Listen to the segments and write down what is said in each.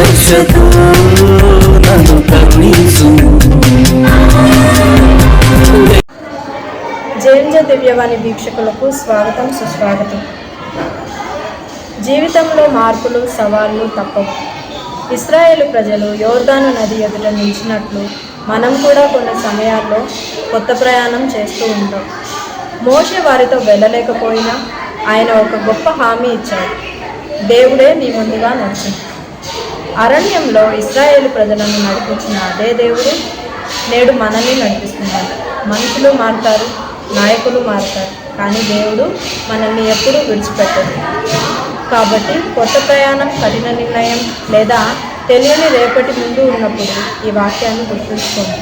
ఉపేక్షతో దివ్యవాణి వీక్షకులకు స్వాగతం సుస్వాగతం. జీవితంలో మార్పులు సవాళ్ళు తప్పవు. ఇస్రాయేల్ ప్రజలు యోర్దాను నది ఎదుట నిలిచినట్లు మనం కూడా కొన్ని సమయాల్లో కొత్త ప్రయాణం చేస్తూ ఉంటాం. మోషి వారితో వెళ్ళలేకపోయినా ఆయన ఒక గొప్ప హామీ ఇచ్చాడు. దేవుడే నీ ముందుగా నచ్చింది అరణ్యంలో ఇస్రాయేల్ ప్రజలను నడిపించిన అదే దేవుడు నేడు మనల్ని నడిపిస్తున్నాడు. మనుషులు మారుతారు నాయకులు మారుతారు కానీ దేవుడు మనల్ని ఎప్పుడూ విడిచిపెట్టదు కాబట్టి కొత్త ప్రయాణం కఠిన నిర్ణయం లేదా తెలియని రేపటి ముందు ఉన్నప్పుడు ఈ వాక్యాన్ని గుర్తుంచుకోండి.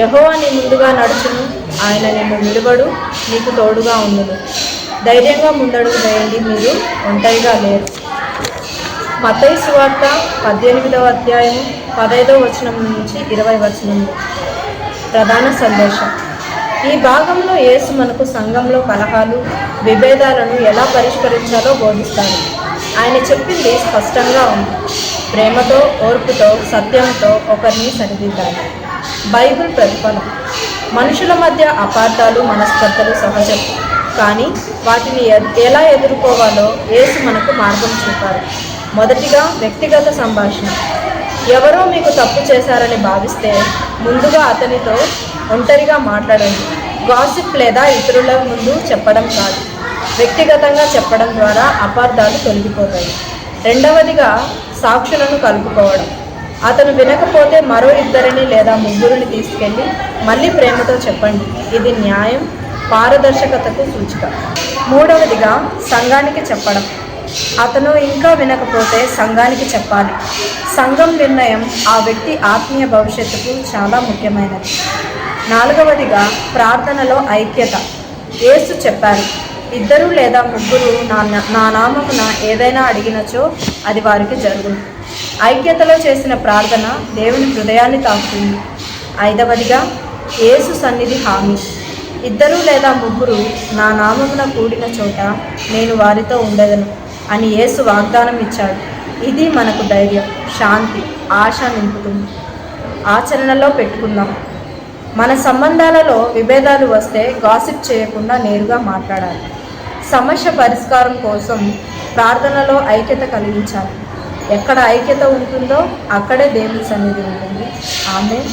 యహోవాని నీ ముందుగా నడుచును ఆయన నిన్ను విలువడు నీకు తోడుగా ఉండును. ధైర్యంగా ముందడుగు వేయండి మీరు ఒంటరిగా లేరు. మతయి సువార్త పద్దెనిమిదవ అధ్యాయం పదైదవ వచనం నుంచి ఇరవై వచనం ప్రధాన సందేశం. ఈ భాగంలో యేసు మనకు సంఘంలో కలహాలు విభేదాలను ఎలా పరిష్కరించాలో బోధిస్తాడు. ఆయన చెప్పింది స్పష్టంగా ఉంది. ప్రేమతో ఓర్పుతో సత్యంతో ఒకరిని సరిదిద్దాలి. బైబిల్ ప్రతిఫలం. మనుషుల మధ్య అపార్థాలు మనస్పర్ధలు సహజం. కానీ వాటిని ఎ- ఎలా ఎదుర్కోవాలో యేసు మనకు మార్గం చూపారు మొదటిగా వ్యక్తిగత సంభాషణ. ఎవరో మీకు తప్పు చేశారని భావిస్తే ముందుగా అతనితో ఒంటరిగా మాట్లాడండి. గాసిప్ లేదా ఇతరుల ముందు చెప్పడం కాదు. వ్యక్తిగతంగా చెప్పడం ద్వారా అపార్థాలు తొలగిపోతాయి. రెండవదిగా సాక్షులను కలుపుకోవడం. అతను వినకపోతే మరో ఇద్దరిని లేదా ముగ్గురిని తీసుకెళ్ళి మళ్ళీ ప్రేమతో చెప్పండి. ఇది న్యాయం పారదర్శకతకు సూచిక. మూడవదిగా సంఘానికి చెప్పడం. అతను ఇంకా వినకపోతే సంఘానికి చెప్పాలి. సంఘం నిర్ణయం ఆ వ్యక్తి ఆత్మీయ భవిష్యత్తుకు చాలా ముఖ్యమైనది. నాలుగవదిగా ప్రార్థనలో ఐక్యత. యేసు చెప్పారు ఇద్దరు లేదా ముగ్గురు నా నా నామమున ఏదైనా అడిగినచో అది వారికి జరుగును ఐక్యతలో చేసిన ప్రార్థన దేవుని హృదయాన్ని తాకుతుంది. ఐదవదిగా యేసు సన్నిధి హామీ. ఇద్దరు లేదా ముగ్గురు నా నామమున కూడిన చోట నేను వారితో ఉండదను. అని యేసు వాగ్దానం ఇచ్చాడు. ఇది మనకు ధైర్యం శాంతి ఆశ నింపుతుంది. ఆచరణలో పెట్టుకుందాం. మన సంబంధాలలో విభేదాలు వస్తే గాసిప్ చేయకుండా నేరుగా మాట్లాడాలి. సమస్య పరిష్కారం కోసం ప్రార్థనలో ఐక్యత కలిగించాలి. ఎక్కడ ఐక్యత ఉంటుందో అక్కడే దేవుని సన్నిధి ఉంటుంది. ఆమె